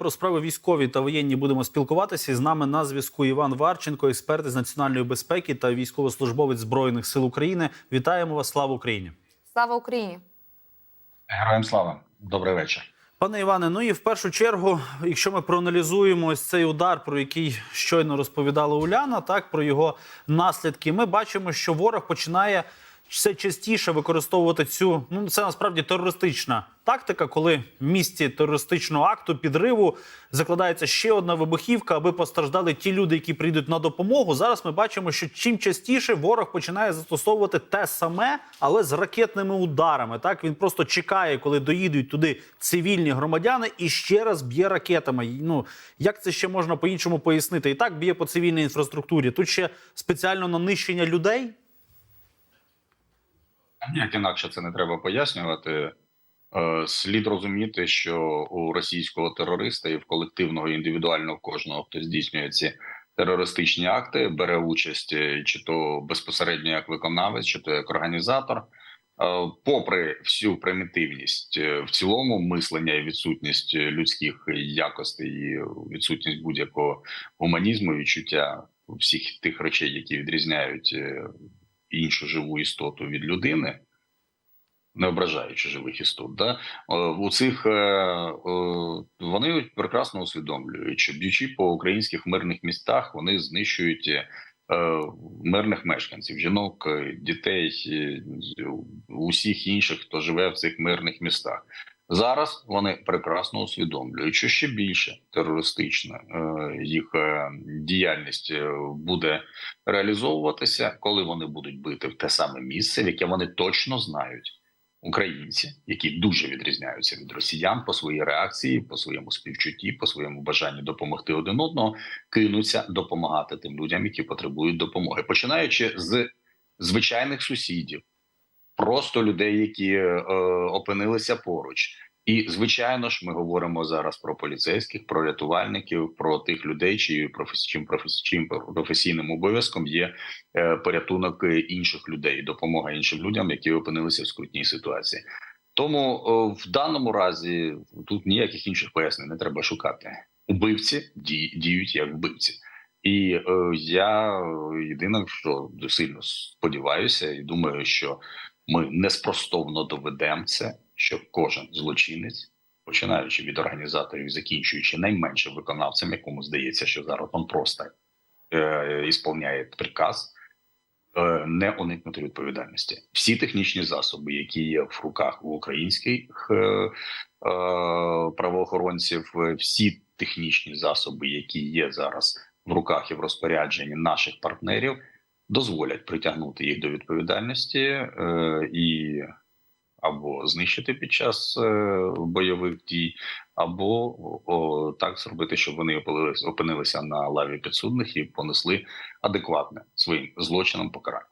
про справи військові та воєнні будемо спілкуватися. І з нами на зв'язку Іван Варченко, експерт із національної безпеки та військовослужбовець збройних сил України. Вітаємо вас! Слава Україні! Слава Україні! Героям слава, добрий вечір. Пане Іване, ну і в першу чергу, якщо ми проаналізуємо ось цей удар, про який щойно розповідала Уляна, так про його наслідки, ми бачимо, що ворог починає все частіше використовувати цю. Ну це насправді терористична тактика, коли в місті терористичного акту підриву закладається ще одна вибухівка, аби постраждали ті люди, які прийдуть на допомогу. Зараз ми бачимо, що чим частіше ворог починає застосовувати те саме, але з ракетними ударами. Так він просто чекає, коли доїдуть туди цивільні громадяни, і ще раз б'є ракетами. Ну як це ще можна по-іншому пояснити? І так б'є по цивільній інфраструктурі. Тут ще спеціально на нищення людей. Ніяк інакше це не треба пояснювати. Е, Слід розуміти, що у російського терориста і в колективного і індивідуального кожного, хто здійснює ці терористичні акти, бере участь е, чи то безпосередньо як виконавець, чи то як організатор. Е, Попри всю примітивність в цілому мислення і відсутність людських якостей, і відсутність будь-якого гуманізму, відчуття всіх тих речей, які відрізняють іншу живу істоту від людини, не ображаючи живих істот, да? Е, у цих е, е, вони прекрасно усвідомлюють, що б'ючи по українських мирних містах, вони знищують мирних мешканців, жінок, дітей, усіх інших, хто живе в цих мирних містах. Зараз вони прекрасно усвідомлюють, що ще більше терористична е, їх е, діяльність е, буде реалізовуватися, коли вони будуть бити в те саме місце, в яке вони точно знають. Українці, які дуже відрізняються від росіян по своїй реакції, по своєму співчутті, по своєму бажанню допомогти один одного, кинуться допомагати тим людям, які потребують допомоги, починаючи з звичайних сусідів, просто людей, які е, опинилися поруч. І звичайно ж, ми говоримо зараз про поліцейських, про рятувальників, про тих людей, чиїм професі... чим професі... чим професійним обов'язком є е, порятунок інших людей, допомога іншим людям, які опинилися в скрутній ситуації. Тому в даному разі тут ніяких інших пояснень не треба шукати. Убивці ді... діють як вбивці. І е, я єдине, що сильно сподіваюся, і думаю, що ми неспростовно доведемо це, що кожен злочинець, починаючи від організаторів, закінчуючи найменшим виконавцем, якому здається, що зараз він просто е, ісполняє приказ, е, не уникнути відповідальності. Всі технічні засоби, які є в руках у українських е, е, правоохоронців, е, всі технічні засоби, які є зараз в руках і в розпорядженні наших партнерів дозволять притягнути їх до відповідальності е, і або знищити під час е, бойових дій, або о, так зробити, щоб вони опинилися, опинилися на лаві підсудних і понесли адекватне своїм злочинам покарання.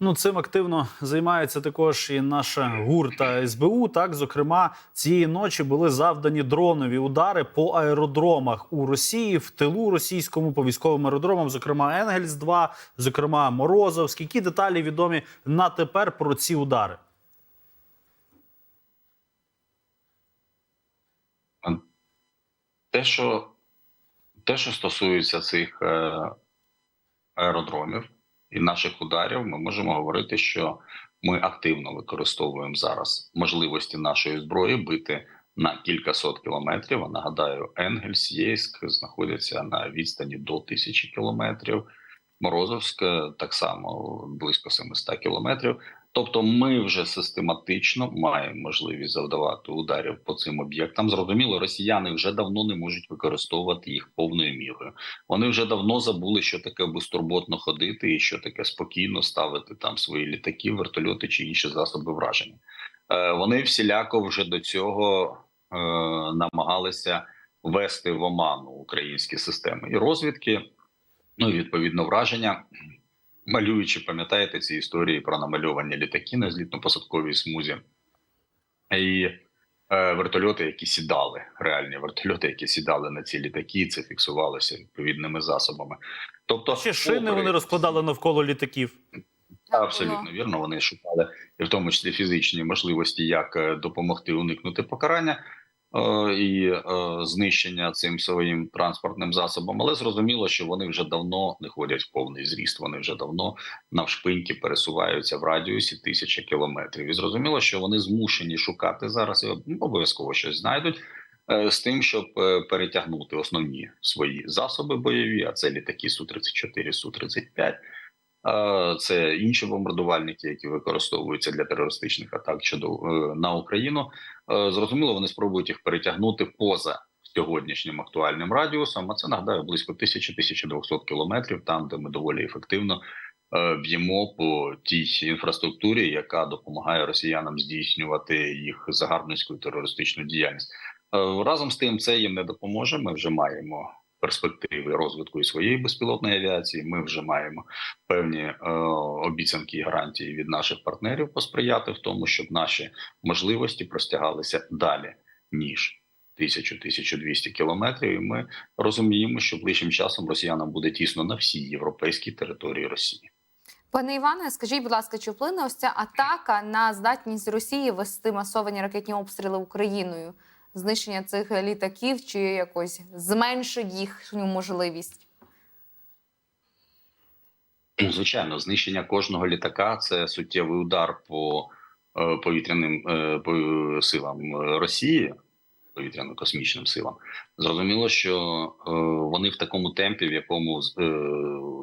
Ну, цим активно займається також і наша ГУР та СБУ. Так, зокрема, цієї ночі були завдані дронові удари по аеродромах у Росії, в тилу російському по військовим аеродромам, зокрема Енгельс 2 зокрема Морозовськ. Які деталі відомі на тепер про ці удари? Те, що те, що стосується цих е, аеродромів і наших ударів, ми можемо говорити, що ми активно використовуємо зараз можливості нашої зброї бити на кількасот кілометрів. А Нагадаю, Енгельс, Єйськ знаходяться на відстані до тисячі кілометрів. Морозовськ е, так само близько 700 кілометрів. Тобто, ми вже систематично маємо можливість завдавати ударів по цим об'єктам. Зрозуміло, росіяни вже давно не можуть використовувати їх повною мірою. Вони вже давно забули, що таке безтурботно ходити, і що таке спокійно ставити там свої літаки, вертольоти чи інші засоби враження. Е, Вони всіляко вже до цього е, намагалися ввести в оману українські системи і розвідки. Ну і відповідно враження, малюючи, пам'ятаєте ці історії про намальовані літаки на злітно-посадковій смузі і е, вертольоти, які сідали, реальні вертольоти, які сідали на ці літаки, і це фіксувалося відповідними засобами. Тобто, Ще шини попри вони розкладали навколо літаків. Абсолютно вірно. Вони шукали і в тому числі фізичні можливості, як е, допомогти уникнути покарання. Е, і е, знищення цим своїм транспортним засобом. Але зрозуміло, що вони вже давно не ходять в повний зріст. Вони вже давно навшпиньки пересуваються в радіусі тисячі кілометрів. І зрозуміло, що вони змушені шукати зараз і обов'язково щось знайдуть. е, З тим, щоб перетягнути основні свої засоби бойові, а це літаки су 34 су 35 Е, Це інші бомбардувальники, які використовуються для терористичних атак щодо е, на Україну. Е, Зрозуміло, вони спробують їх перетягнути поза сьогоднішнім актуальним радіусом. А це нагадаю близько 1000-1200 кілометрів, там де ми доволі ефективно е, б'ємо по тій інфраструктурі, яка допомагає росіянам здійснювати їх загарбницьку терористичну діяльність. Е, Разом з тим, це їм не допоможе. Ми вже маємо перспективи розвитку і своєї безпілотної авіації. Ми вже маємо певні е, обіцянки і гарантії від наших партнерів посприяти в тому, щоб наші можливості простягалися далі ніж 1000-1200 кілометрів. І ми розуміємо, що ближчим часом росіянам буде тісно на всій європейській території Росії. Пане Іване, скажіть, будь ласка, чи вплине ось ця атака на здатність Росії вести масовані ракетні обстріли Україною? Знищення цих літаків чи якось зменшить їхню можливість? Ну, Звичайно, знищення кожного літака це суттєвий удар по е, повітряним е, по силам Росії, повітряно-космічним силам. Зрозуміло, що е, вони в такому темпі, в якому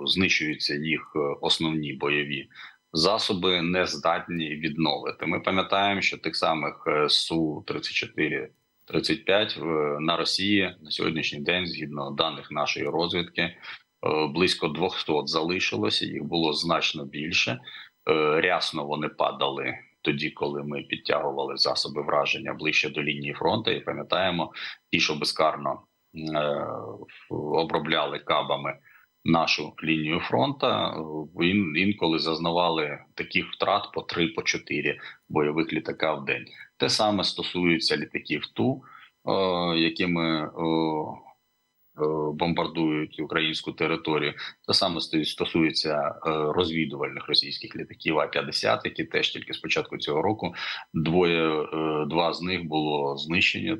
знищуються їх основні бойові засоби, не здатні відновити. Ми пам'ятаємо, що тих самих су 34 35 е, на Росії на сьогоднішній день, згідно даних нашої розвідки, е, близько 200 залишилося. Їх було значно більше. Е, Рясно вони падали тоді, коли ми підтягували засоби враження ближче до лінії фронту. І пам'ятаємо, ті, що безкарно обробляли кабами нашу лінію фронта, е, ін- інколи зазнавали таких втрат по 3 по 4 бойових літака в день. Те саме стосується літаків Ту, е, якими е, бомбардують українську територію. Те саме стосується е, розвідувальних російських літаків А-50, які теж тільки з початку цього року двоє е, два з них було знищені е,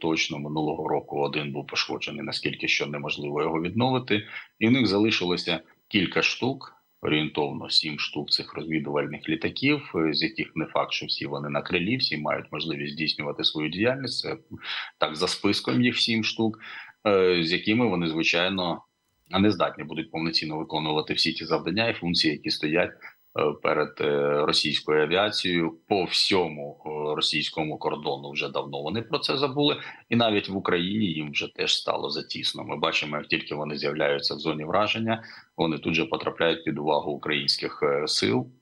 точно минулого року. Один був пошкоджений, наскільки що неможливо його відновити, і в них залишилося кілька штук. Орієнтовно сім штук цих розвідувальних літаків, е, з яких не факт, що всі вони на крилі, всі мають можливість здійснювати свою діяльність. Це так за списком їх сім штук, е, з якими вони звичайно не здатні будуть повноцінно виконувати всі ті завдання і функції, які стоять е, перед е, російською авіацією по всьому е, російському кордону. Вже давно вони про це забули, і навіть в Україні їм вже теж стало затісно. Ми бачимо, як тільки вони з'являються в зоні враження, вони тут же потрапляють під увагу українських е, сил е,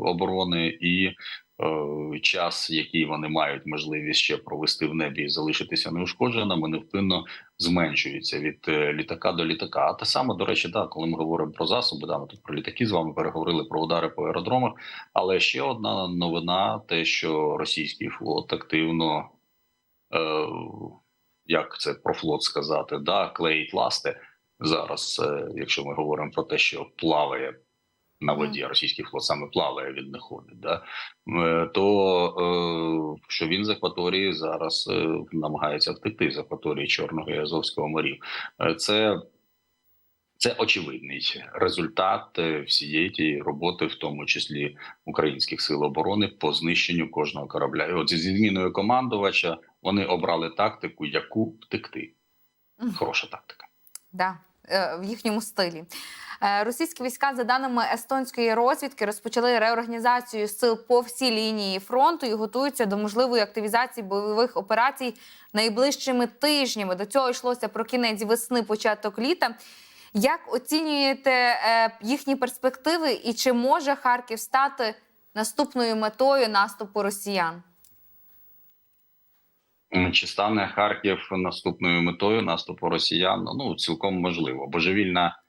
оборони і е, час, який вони мають можливість ще провести в небі і залишитися неушкодженими, невпинно зменшується від е, літака до літака. А те саме, до речі, так, коли ми говоримо про засоби, да, ми тут про літаки з вами переговорили про удари по аеродромах. Але ще одна новина: те, що російський флот активно, е, як це про флот сказати, да, клеїть ласти зараз, е, якщо ми говоримо про те, що плаває на воді, російський флот саме плаває від не ходить, да, е, то е, що він з акваторії зараз е, намагається втекти з акваторії Чорного і Азовського морів. Це це очевидний результат всієї тієї роботи, в тому числі українських сил оборони, по знищенню кожного корабля. І от зі зміною командувача вони обрали тактику, яку втекти. Хороша тактика. Да, в їхньому стилі. Е, Російські війська, за даними естонської розвідки, розпочали реорганізацію сил по всій лінії фронту і готуються до можливої активізації бойових операцій найближчими тижнями. До цього йшлося про кінець весни, початок літа. Як оцінюєте е, їхні перспективи, і чи може Харків стати наступною метою наступу росіян? Чи стане Харків наступною метою наступу росіян? Ну цілком можливо. Божевільна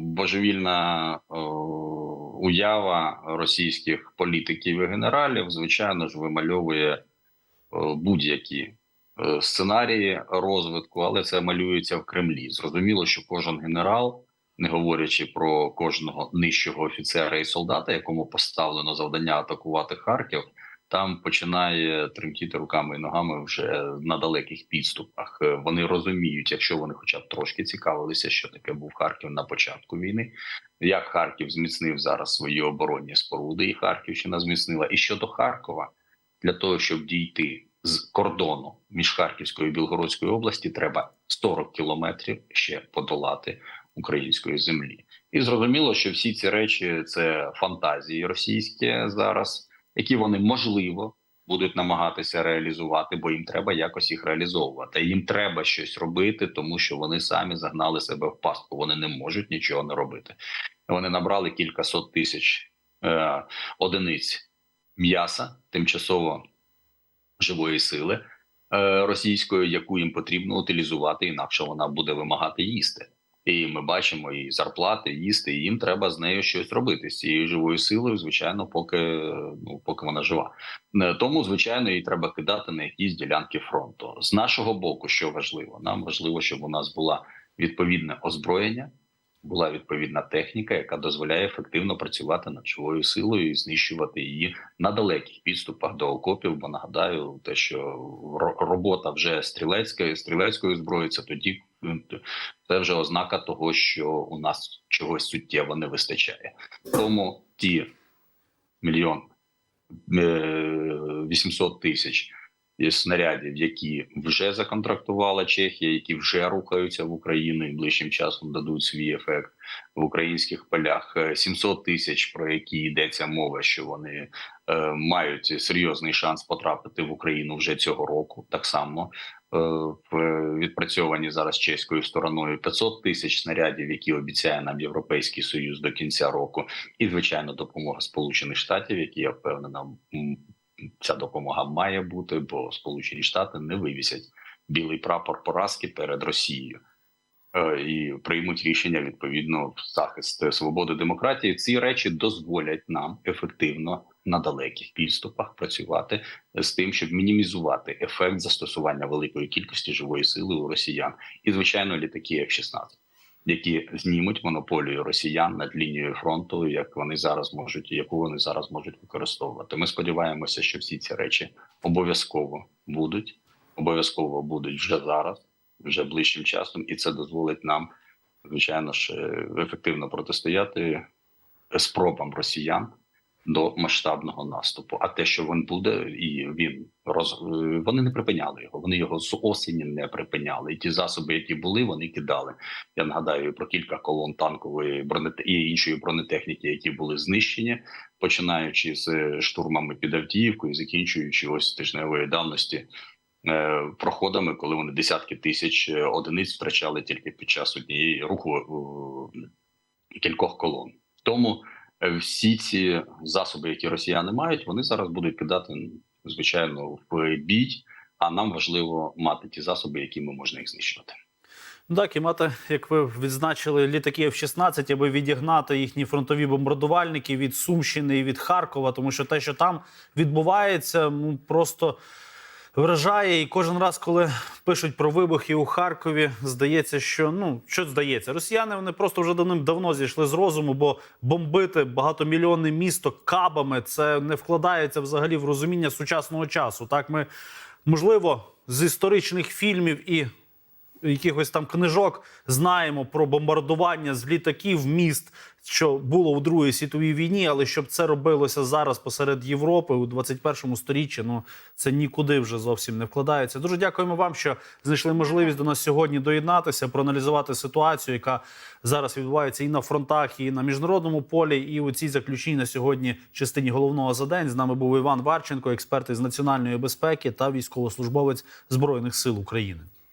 божевільна е, уява російських політиків і генералів, звичайно ж, вимальовує е, будь-які е, сценарії розвитку, але це малюється в Кремлі. Зрозуміло, що кожен генерал, не говорячи про кожного нижчого офіцера і солдата, якому поставлено завдання атакувати Харків там починає тремтіти руками і ногами вже на далеких підступах. Е, Вони розуміють, якщо вони, хоча б трошки цікавилися, що таке був Харків на початку війни, як Харків зміцнив зараз свої оборонні споруди, і Харківщина зміцнила. І щодо Харкова, для того, щоб дійти з кордону між Харківською і Білгородською області, треба 40 кілометрів ще подолати української землі. І зрозуміло, що всі ці речі це фантазії російські зараз, які вони можливо будуть намагатися реалізувати, бо їм треба якось їх реалізовувати. Їм треба щось робити, тому що вони самі загнали себе в пастку. Вони не можуть нічого не робити. Вони набрали кілька сот тисяч е, одиниць м'яса тимчасово живої сили е, російської, яку їм потрібно утилізувати, інакше вона буде вимагати їсти. І ми бачимо і зарплати, і їсти, і їм треба з нею щось робити з цією живою силою, звичайно, поки ну поки вона жива. Е, Тому, звичайно, її треба кидати на якісь ділянки фронту. З нашого боку, що важливо, нам важливо, щоб у нас була відповідне озброєння, була відповідна техніка, яка дозволяє ефективно працювати над живою силою і знищувати її на далеких підступах до окопів. Бо нагадаю, те, що робота вже стрілецької стрілецької зброї, це тоді це вже ознака того, що у нас чогось суттєво не вистачає. Тому ті мільйон е, 800 тисяч снарядів, які вже законтрактувала Чехія, які вже рухаються в Україну і ближчим часом дадуть свій ефект в українських полях. Е, 700 тисяч, про які йдеться мова, що вони е, мають серйозний шанс потрапити в Україну вже цього року. Так само е, відпрацьовані зараз чеською стороною 500 тисяч снарядів, які обіцяє нам Європейський Союз до кінця року, і звичайно допомога Сполучених Штатів, які я впевнена, ця допомога має бути, бо Сполучені Штати не вивісять білий прапор поразки перед Росією. Е, І приймуть рішення відповідно в захист свободи демократії. Ці речі дозволять нам ефективно на далеких підступах працювати з тим, щоб мінімізувати ефект застосування великої кількості живої сили у росіян, і звичайно, літаки F-16, які знімуть монополію росіян над лінією фронту, як вони зараз можуть, яку вони зараз можуть використовувати. Ми сподіваємося, що всі ці речі обов'язково будуть, обов'язково будуть вже зараз, вже ближчим часом, і це дозволить нам, звичайно ж, ефективно протистояти спробам росіян до масштабного наступу. А те, що він буде, і він роз е, вони не припиняли його. Вони його з осені не припиняли. І ті засоби, які були, вони кидали. Я нагадаю про кілька колон танкової бронете і іншої бронетехніки, які були знищені, починаючи з штурмами під Авдіївкою, закінчуючи ось тижневої давності. е, Проходами, коли вони десятки тисяч е, одиниць втрачали тільки під час однієї руху кількох колон. Тому всі ці засоби, які росіяни мають, вони зараз будуть кидати звичайно в бій. А нам важливо мати ті засоби, якими можна їх знищувати. Ну Так, і мати, як ви відзначили, літаки F-16, аби відігнати їхні фронтові бомбардувальники від Сумщини і від Харкова, тому що те, що там відбувається, ну просто вражає. І кожен раз, коли пишуть про вибухи у Харкові, здається, що ну що здається, росіяни вони просто вже давним-давно зійшли з розуму, бо бомбити багатомільйонне місто кабами це не вкладається взагалі в розуміння сучасного часу. Так, ми можливо з історичних фільмів і якихось там книжок знаємо про бомбардування з літаків міст, що було у Другій світовій війні, але щоб це робилося зараз посеред Європи у 21 сторіччі, ну це нікуди вже зовсім не вкладається. Дуже дякуємо вам, що знайшли можливість до нас сьогодні доєднатися, проаналізувати ситуацію, яка зараз відбувається і на фронтах, і на міжнародному полі. І у цій заключній на сьогодні частині головного за день з нами був Іван Варченко, експерт із національної безпеки та військовослужбовець збройних сил України.